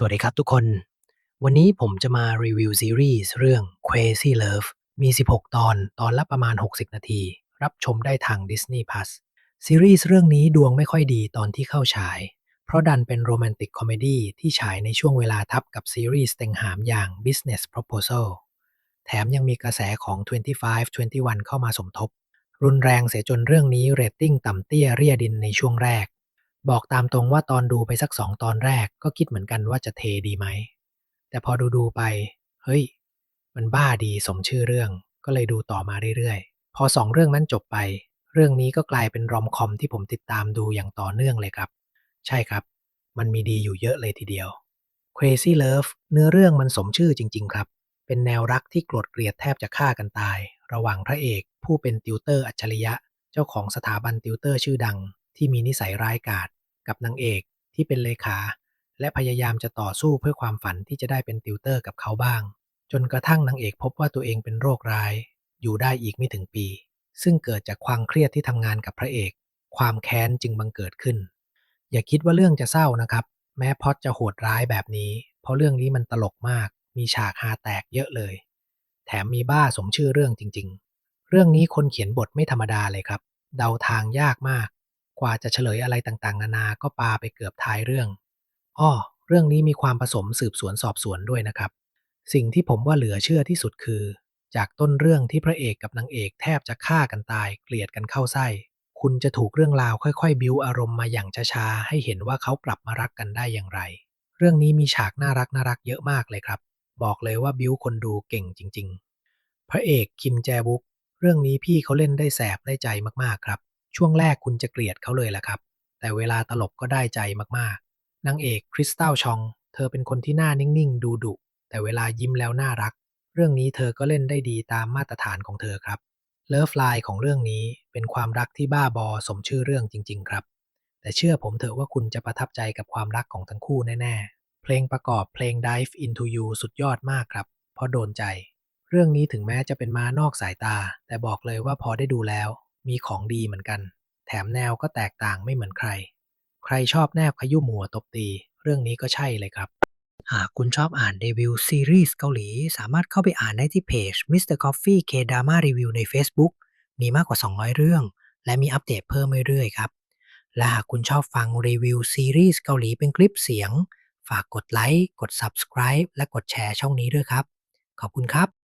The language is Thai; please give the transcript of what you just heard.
สวัสดีครับทุกคน วันนี้ผมจะมารีวิวซีรีส์เรื่อง Crazy Love มี 16 ตอน ตอนละประมาณ 60 นาที รับชมได้ทาง Disney Plus ซีรีส์เรื่องนี้ดวงไม่ค่อยดีตอนที่เข้าฉาย เพราะดันเป็นโรแมนติกคอมเมดี้ที่ฉายในช่วงเวลาทับกับซีรีส์เต็งหามอย่าง Business Proposal แถมยังมีกระแสของ 25 21 เข้ามาสมทบ รุนแรงเสียจนเรื่องนี้เรตติ้งต่ำเตี้ยเรียดินในช่วงแรก บอกตามตรงว่าตอนดูไปสักสองตอนแรกก็คิดเหมือนกันว่าจะเทดีไหม แต่พอดูดูๆไป เฮ้ย มันบ้าดีสมชื่อเรื่อง ก็เลยดูต่อมาเรื่อยๆ พอสองเรื่องนั้นจบไป เรื่องนี้ก็กลายเป็นรอมคอมที่ผมติดตามดูอย่างต่อเนื่องเลยครับ ใช่ครับ มันมีดีอยู่เยอะเลยทีเดียว Crazy Love เนื้อเรื่องมันสมชื่อจริง ๆ ครับ เป็นแนวรักที่โกรธเกลียดแทบจะฆ่ากันตาย ระหว่างพระเอก ผู้เป็นติวเตอร์อัจฉริยะ เจ้าของสถาบันติวเตอร์ชื่อดัง ที่มีนิสัยร้ายกาจ กับนางเอกที่เป็นเลขา และพยายามจะต่อสู้เพื่อความฝันที่จะได้เป็นติวเตอร์กับเขาบ้าง จนกระทั่งนางเอกพบว่าตัวเองเป็นโรคร้าย อยู่ได้อีกไม่ถึงปี ซึ่งเกิดจากความเครียดที่ทำงานกับพระเอก ความแค้นจึงบังเกิดขึ้น อย่าคิดว่าเรื่องจะเศร้านะครับ แม้พอตจะโหดร้ายแบบนี้ เพราะเรื่องนี้มันตลกมาก มีฉากฮาแตกเยอะเลย แถมมีบ้าสมชื่อเรื่องจริง ๆ เรื่องนี้คนเขียนบทไม่ธรรมดาเลยครับ เดาทางยากมาก กว่าจะเฉลยอะไรต่างๆ นานาก็ปาไปเกือบท้ายเรื่องอ้อเรื่องนี้มีความผสมสืบสวนสอบสวนด้วยนะครับ สิ่งที่ผมว่าเหลือเชื่อที่สุดคือ จากต้นเรื่องที่พระเอกกับนางเอกแทบจะฆ่ากันตาย เกลียดกันเข้าไส้ คุณจะถูกเรื่องราวค่อยๆ บิวอารมณ์มาอย่างช้าๆให้เห็นว่าเขากลับมารักกันได้อย่างไร เรื่องนี้มีฉากน่ารักน่ารักเยอะมากเลยครับ บอกเลยว่าบิวคนดูเก่งจริง ๆ พระเอกคิมแจบุกเรื่องนี้พี่เขาเล่นได้แสบได้ใจมากๆครับ ช่วงแรกคุณจะเกลียดเขาเลยแหละครับ แต่เวลาตลกก็ได้ใจมากๆ นางเอกคริสตัลชอง เธอเป็นคนที่หน้านิ่งๆ ดูดุแต่เวลายิ้มแล้วน่ารัก เรื่องนี้เธอก็เล่นได้ดีตามมาตรฐานของเธอครับ เลิฟไลน์ของเรื่องนี้เป็นความรักที่บ้าบอสมชื่อเรื่องจริง ๆ ครับ แต่เชื่อผมเถอะว่าคุณจะประทับใจกับความรักของทั้งคู่แน่ๆ เพลงประกอบเพลง Dive into You สุดยอดมากครับ เพราะโดนใจ เรื่องนี้ถึงแม้จะเป็นม้านอกสายตา แต่บอกเลยว่าพอได้ดูแล้ว มีของดีเหมือนกัน แถมแนวก็แตกต่างไม่เหมือนใคร ใครชอบแนบขยุ่มหัวตบตี เรื่องนี้ก็ใช่เลยครับ หากคุณชอบอ่านรีวิวซีรีส์เกาหลี สามารถเข้าไปอ่านได้ที่เพจ Mr. Coffee K Drama Review ใน Facebook มีมากกว่า 200 เรื่อง และมีอัปเดตเพิ่มเรื่อยๆครับ และหากคุณชอบฟังรีวิวซีรีส์เกาหลีเป็นคลิปเสียง ฝากกดไลค์ กด Subscribe และกดแชร์ช่องนี้ด้วยครับ ขอบคุณครับ